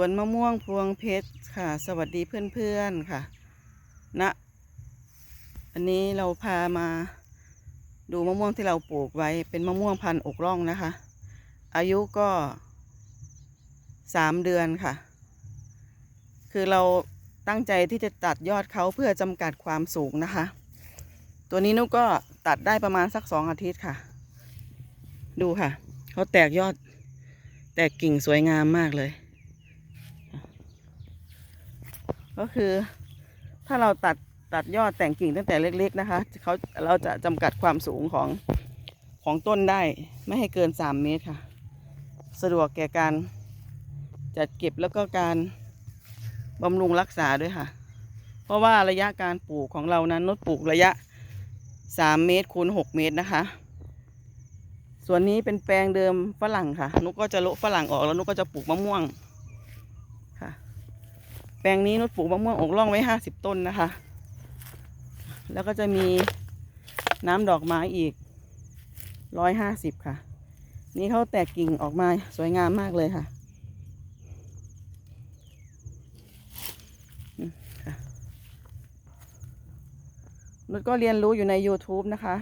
วนมะม่วงพวงเพชรค่ะ สวัสดีเพื่อนๆค่ะณนะอันนี้เราพามาดูมะม่วงที่เราปลูกไว้เป็นมะม่วงพันธุ์อกร่องนะคะ อายุก็สามเดือนค่ะ คือเราตั้งใจที่จะตัดยอดเขาเพื่อจำกัดความสูงนะคะ ตัวนี้นุกก็ตัดได้ประมาณสักสองอาทิตย์ค่ะ ดูค่ะ เขาแตกยอด แตกกิ่งสวยงามมากเลย ก็คือถ้าเราตัดตัดยอดแต่งกิ่งตั้งแต่เล็ก ๆ นะคะเขาเราจะจำกัดความสูงของของต้นได้ไม่ให้เกิน 3 เมตรค่ะ สะดวกแก่การจัดเก็บแล้วก็การบำรุงรักษาด้วยค่ะ เพราะว่าระยะการปลูกของเรานั้นนุดปลูกระยะ 3 เมตรคูณ6เมตรนะคะ ส่วนนี้เป็นแปลงเดิมฝรั่งค่ะ นุกก็จะโละฝรั่งออกแล้วนุกก็จะปลูกมะม่วง ลงนี้นุชปลูกมะม่วงอกร่องไว้ห้าสิบต้นนะคะ แล้วก็จะมีน้ำดอกไม้อีกร้อยห้าสิบค่ะ นี่เขาแตกกิ่งออกมาสวยงามมากเลยค่ะ นุชก็เรียนรู้อยู่ใน YouTube นะคะ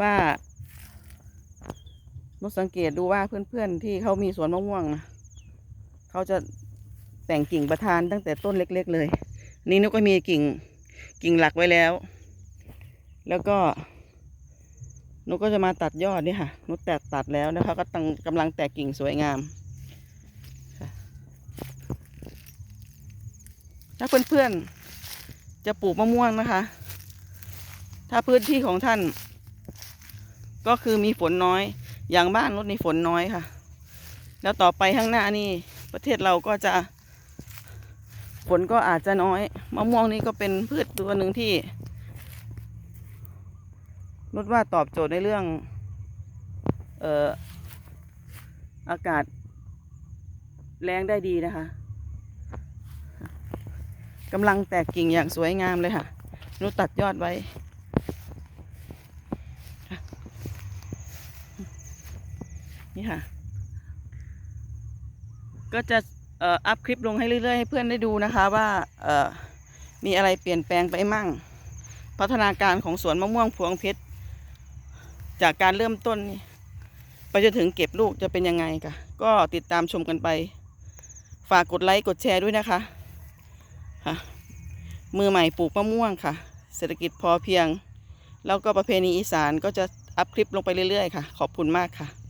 ว่า นุชสังเกตดูว่าเพื่อนๆที่เขามีสวนมะม่วงนะเขาจะ แต่งกิ่งประธานตั้งแต่ต้นเล็ก ๆ เลย นี่นุกก็มีกิ่งกิ่งหลักไว้แล้ว แล้วก็นุกก็จะมาตัดยอดนี่ค่ะนุกแตกตัดแล้วนะคะก็ตังกำลังแตกกิ่งสวยงามถ้าเพื่อนๆจะปลูกมะม่วงนะคะ ถ้าพื้นที่ของท่าน ก็คือมีฝนน้อย อย่างบ้านนุชนี่ฝนน้อยค่ะ แล้วต่อไปข้างหน้านี่ประเทศเราก็จะ ฝนก็อาจจะน้อยมะม่วงนี่ก็เป็นพืชตัวหนึ่งที่นุชว่าตอบโจทย์ในเรื่องเอ่ออากาศแรงได้ดีนะคะกำลังแตกกิ่งอย่างสวยงามเลยค่ะ นุตัดยอดไว้ นี่ค่ะ ก็จะ อัพคลิปลงให้เรื่อยๆให้เพื่อนได้ดูนะคะว่ามีอะไรเปลี่ยนแปลงไปมั่ง พัฒนาการของสวนมะม่วงพวงเพชรจากการเริ่มต้นไปจนถึงเก็บลูกจะเป็นยังไงค่ะ ก็ติดตามชมกันไป ฝากกดไลค์กดแชร์ด้วยนะคะค่ะมือใหม่ปลูกมะม่วงค่ะ เศรษฐกิจพอเพียง แล้วก็ประเพณีอีสานก็จะอัพคลิปลงไปเรื่อยๆค่ะ ขอบคุณมากค่ะ